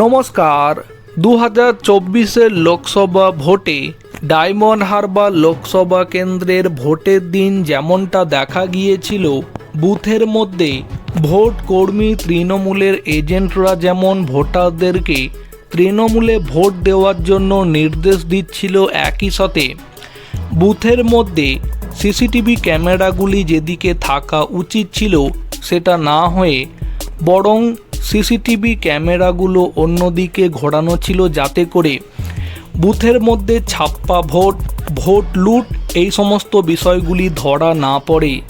নমস্কার। দু হাজার চব্বিশের লোকসভা ভোটে ডায়মন্ড হারবার লোকসভা কেন্দ্রের ভোটের দিন যেমনটা দেখা গিয়েছিল, বুথের মধ্যে ভোট কর্মী তৃণমূলের এজেন্টরা যেমন ভোটারদেরকে তৃণমূলে ভোট দেওয়ার জন্য নির্দেশ দিচ্ছিল একই সাথে, বুথের মধ্যে সিসিটিভি ক্যামেরাগুলি যেদিকে থাকা উচিত ছিল সেটা না হয়ে বরং সিসিটিভি ক্যামেরাগুলো অন্যদিকে ঘোরানো ছিল যাতে করে বুথের মধ্যে ছাপ্পা ভোট ভোট লুট এই সমস্ত বিষয়গুলি ধরা না পড়ে।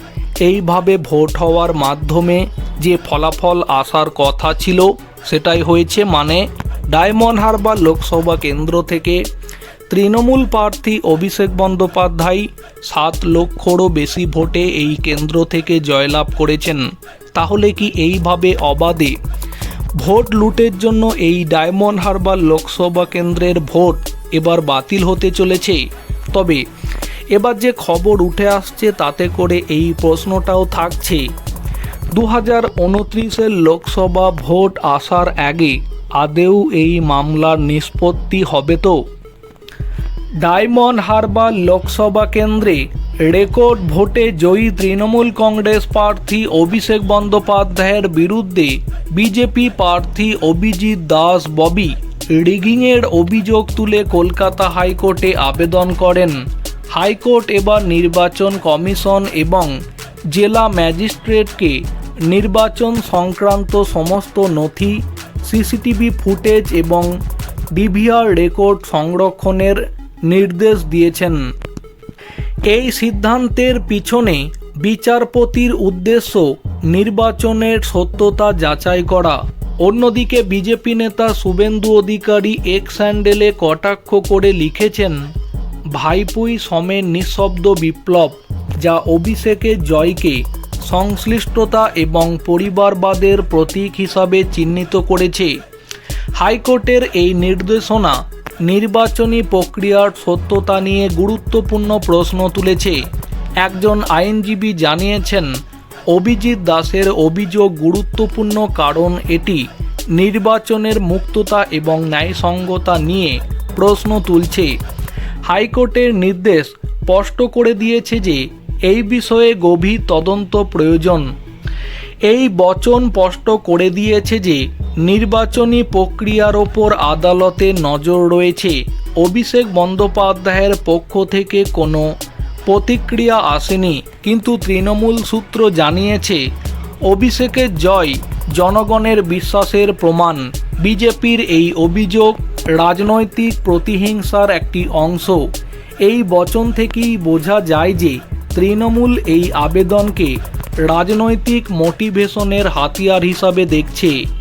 এইভাবে ভোট হওয়ার মাধ্যমে যে ফলাফল আসার কথা ছিল, সেটাই হয়েছে মানে ডায়মন্ড হারবার লোকসভা কেন্দ্র থেকে তৃণমূল প্রার্থী অভিষেক বন্দ্যোপাধ্যায় সাত লক্ষরও বেশি ভোটে এই কেন্দ্র থেকে জয়লাভ করেছেন। তাহলে কি এইভাবে অবাধে? ভোট লুটের জন্য এই ডায়মন্ড হারবার লোকসভা কেন্দ্রের ভোট এবার বাতিল হতে চলেছে। তবে এবার যে খবর উঠে আসছে তাতে করে এই প্রশ্নটাও থাকছে। দু হাজার উনত্রিশের লোকসভা ভোট আসার আগে আদেও এই মামলার নিষ্পত্তি হবে তো? ডায়মন্ড হারবার লোকসভা কেন্দ্রে রেকর্ড ভোটে জয়ী তৃণমূল কংগ্রেস প্রার্থী অভিষেক বন্দ্যোপাধ্যায়ের বিরুদ্ধে বিজেপি প্রার্থী অভিজিৎ দাস ববি রিগিংয়ের অভিযোগ তুলে কলকাতা হাইকোর্টে আবেদন করেন। হাইকোর্ট এবার নির্বাচন কমিশন এবং জেলা ম্যাজিস্ট্রেটকে নির্বাচন সংক্রান্ত সমস্ত নথি, সিসিটিভি ফুটেজ এবং ডিভিআর রেকর্ড সংরক্ষণের নির্দেশ দিয়েছেন। এই সিদ্ধান্তের পিছনে বিচারপতির উদ্দেশ্য নির্বাচনের সত্যতা যাচাই করা। অন্যদিকে বিজেপি নেতা শুভেন্দু অধিকারী এক্স স্যান্ডেলে কটাক্ষ করে লিখেছেন, ভাইপুই সমের নিঃশব্দ বিপ্লব, যা অভিষেকের জয়কে সংশ্লিষ্টতা এবং পরিবারবাদের প্রতীক হিসাবে চিহ্নিত করেছে। হাইকোর্টের এই নির্দেশনা নির্বাচনী প্রক্রিয়ার সত্যতা নিয়ে গুরুত্বপূর্ণ প্রশ্ন তুলেছে। একজন আইনজীবী জানিয়েছেন, অভিজিৎ দাসের অভিযোগ গুরুত্বপূর্ণ কারণ এটি নির্বাচনের মুক্ততা এবং ন্যায়সঙ্গতা নিয়ে প্রশ্ন তুলছে। হাইকোর্টের নির্দেশ স্পষ্ট করে দিয়েছে যে, এই বিষয়ে গভীর তদন্ত প্রয়োজন। এই বচন স্পষ্ট করে দিয়েছে যে নির্বাচনী প্রক্রিয়ার ওপর আদালতের নজর রয়েছে। অভিষেক বন্দ্যোপাধ্যায়ের পক্ষ থেকে কোনো প্রতিক্রিয়া আসেনি, কিন্তু তৃণমূল সূত্র জানিয়েছে, অভিষেকের জয় জনগণের বিশ্বাসের প্রমাণ। বিজেপির এই অভিযোগ রাজনৈতিক প্রতিহিংসার একটি অংশ। এই বচন থেকেই বোঝা যায় যে তৃণমূল এই আবেদনকে রাজনৈতিক মোটিভেশনের হাতিয়ার হিসাবে দেখছে।